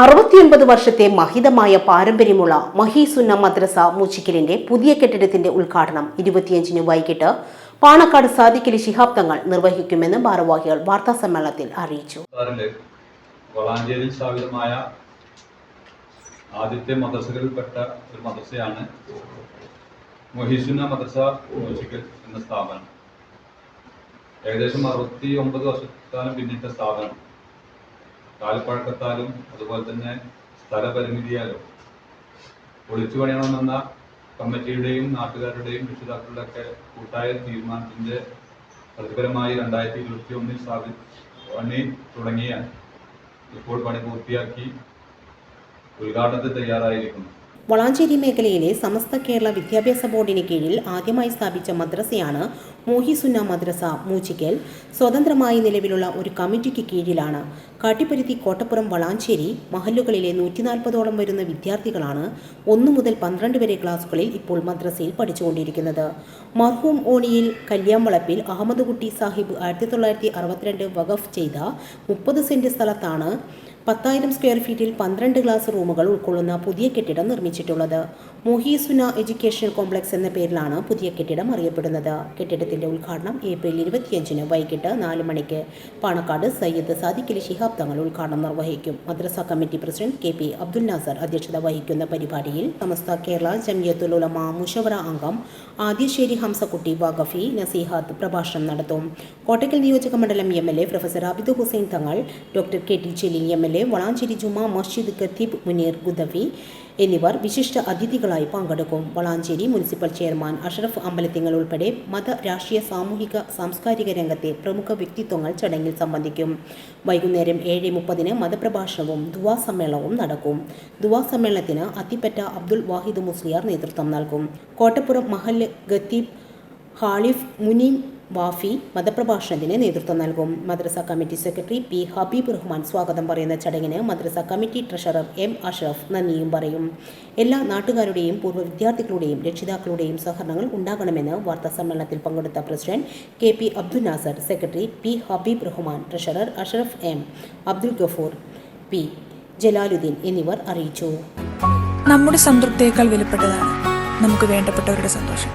അറുപത്തിയൊൻപത് വർഷത്തെ മഹിതമായ പാരമ്പര്യമുള്ള മഹീസുന്ന മദ്രസ മൂച്ചിക്കലിന്റെ പുതിയ കെട്ടിടത്തിന്റെ ഉദ്ഘാടനം ഇരുപത്തിയഞ്ചിന് വൈകിട്ട് പാണക്കാട് സാദിഖലി ശിഹാബ് തങ്ങൾ നിർവഹിക്കുമെന്ന് ഭാരവാഹികൾ വാർത്താ സമ്മേളനത്തിൽ അറിയിച്ചു സ്ഥാപിതമായ ആദ്യത്തെ മദ്രസകളിൽപ്പെട്ട ഒരു മദ്രസയാണ് മൊഹീസുന്ന മദ്രസ മ്യൂസിക്കൽ എന്ന സ്ഥാപനം. ഏകദേശം അറുപത്തി ഒമ്പത് വർഷക്കാലം പിന്നിട്ട സ്ഥാപനം. കാലപ്പഴക്കത്താലും അതുപോലെ തന്നെ സ്ഥലപരിമിതിയാലും ഒളിച്ചു പണിയണമെന്ന കമ്മിറ്റിയുടെയും നാട്ടുകാരുടെയും രക്ഷിതാക്കളുടെ ഒക്കെ കൂട്ടായ തീരുമാനത്തിന്റെ പ്രതിഫലമായി രണ്ടായിരത്തി ഇരുപത്തി ഒന്നിൽ സ്ഥാപി പണി തുടങ്ങിയ ഇപ്പോൾ പണി പൂർത്തിയാക്കി ഉദ്ഘാടനത്തിന് തയ്യാറായിരിക്കുന്നു. വളാഞ്ചേരി മേഖലയിലെ സമസ്ത കേരള വിദ്യാഭ്യാസ ബോർഡിന് കീഴിൽ ആദ്യമായി സ്ഥാപിച്ച മദ്രസയാണ് മോഹിസുന്ന മദ്രസ മൂച്ചിക്കൽ. സ്വതന്ത്രമായി നിലവിലുള്ള ഒരു കമ്മിറ്റിക്ക് കീഴിലാണ്. കാട്ടിപ്പരുത്തി കോട്ടപ്പുറം വളാഞ്ചേരി മഹല്ലുകളിലെ നൂറ്റി നാൽപ്പതോളം വരുന്ന വിദ്യാർത്ഥികളാണ് ഒന്നു മുതൽ പന്ത്രണ്ട് വരെ ക്ലാസുകളിൽ ഇപ്പോൾ മദ്രസയിൽ പഠിച്ചുകൊണ്ടിരിക്കുന്നത്. മർഹൂം ഓണിയിൽ കല്യാംവളപ്പിൽ അഹമ്മദ് കുട്ടി സാഹിബ് ആയിരത്തി തൊള്ളായിരത്തി അറുപത്തിരണ്ട് വഖഫ് ചെയ്ത മുപ്പത് സെന്റ് സ്ഥലത്താണ് പത്തായിരം സ്ക്വയർ ഫീറ്റിൽ പന്ത്രണ്ട് ക്ലാസ് റൂമുകൾ ഉൾക്കൊള്ളുന്ന പുതിയ കെട്ടിടം നിർമ്മിച്ചിട്ടുള്ളത്. മോഹിസുന എഡ്യൂക്കേഷണൽ കോംപ്ലക്സ് എന്ന പേരിലാണ് പുതിയ കെട്ടിടം അറിയപ്പെടുന്നത്. കെട്ടിടത്തിന്റെ ഉദ്ഘാടനം ഏപ്രിൽ ഇരുപത്തിയഞ്ചിന് വൈകിട്ട് നാല് മണിക്ക് പാണക്കാട് സയ്യിദ് സാദിഖലി ശിഹാബ് തങ്ങൾ ഉദ്ഘാടനം നിർവഹിക്കും. മദ്രസ committee president K P Abdul Nasser അധ്യക്ഷത വഹിക്കുന്ന പരിപാടിയിൽ സമസ്ത കേരള ജമിയത്തുൽ ഉലമ മുഷവറ അംഗം ആദ്യശ്ശേരി ഹംസക്കുട്ടി വാഗഫി നസീഹാത്ത് പ്രഭാഷണം നടത്തും. കോട്ടക്കൽ നിയോജക മണ്ഡലം M L A professor Abid Hussain Thangal doctor K T Jaleel M L A Valanchery ജുമാ മസ്ജിദ് ഖത്തീബ് മുനീർ ഗുദവി എന്നിവർ വിശിഷ്ട അതിഥികളായി പങ്കെടുക്കും. വളാഞ്ചേരി മുനിസിപ്പൽ ചെയർമാൻ അഷറഫ് അമ്പലത്തിങ്ങൾ ഉൾപ്പെടെ മത രാഷ്ട്രീയ സാമൂഹിക സാംസ്കാരിക രംഗത്തെ പ്രമുഖ വ്യക്തിത്വങ്ങൾ ചടങ്ങിൽ സംബന്ധിക്കും. വൈകുന്നേരം ഏഴ് മുപ്പതിന് മതപ്രഭാഷണവും ദുവാ സമ്മേളനവും നടക്കും. ദുവാ സമ്മേളനത്തിന് അത്തിപ്പറ്റ അബ്ദുൽ വാഹിദ് മുസ്ലിയാർ നേതൃത്വം നൽകും. കോട്ടപ്പുറം മഹല്ല് ഖത്തീബ് ഹാളിഫ് മുനീം വാഫി മതപ്രഭാഷണത്തിന് നേതൃത്വം നൽകും. മദ്രസ committee secretary P Habeeb Rahman സ്വാഗതം പറയുന്ന ചടങ്ങിന് മദ്രസ കമ്മിറ്റി ട്രഷറർ എം അഷ്റഫ് നന്ദിയും പറയും. എല്ലാ നാട്ടുകാരുടെയും പൂർവ വിദ്യാർത്ഥികളുടെയും രക്ഷിതാക്കളുടെയും സഹകരണങ്ങൾ ഉണ്ടാകണമെന്ന് വാർത്താ സമ്മേളനത്തിൽ പങ്കെടുത്ത president K P Abdul Nasser secretary P Habeeb Rahman treasurer Ashraf M Abdul Gafoor P Jalaluddeen എന്നിവർ അറിയിച്ചു. നമ്മുടെ സംതൃപ്തിയേക്കാൾ വിലപ്പെട്ടതാണ് നമുക്ക് വേണ്ടപ്പെട്ടവരുടെ സന്തോഷം.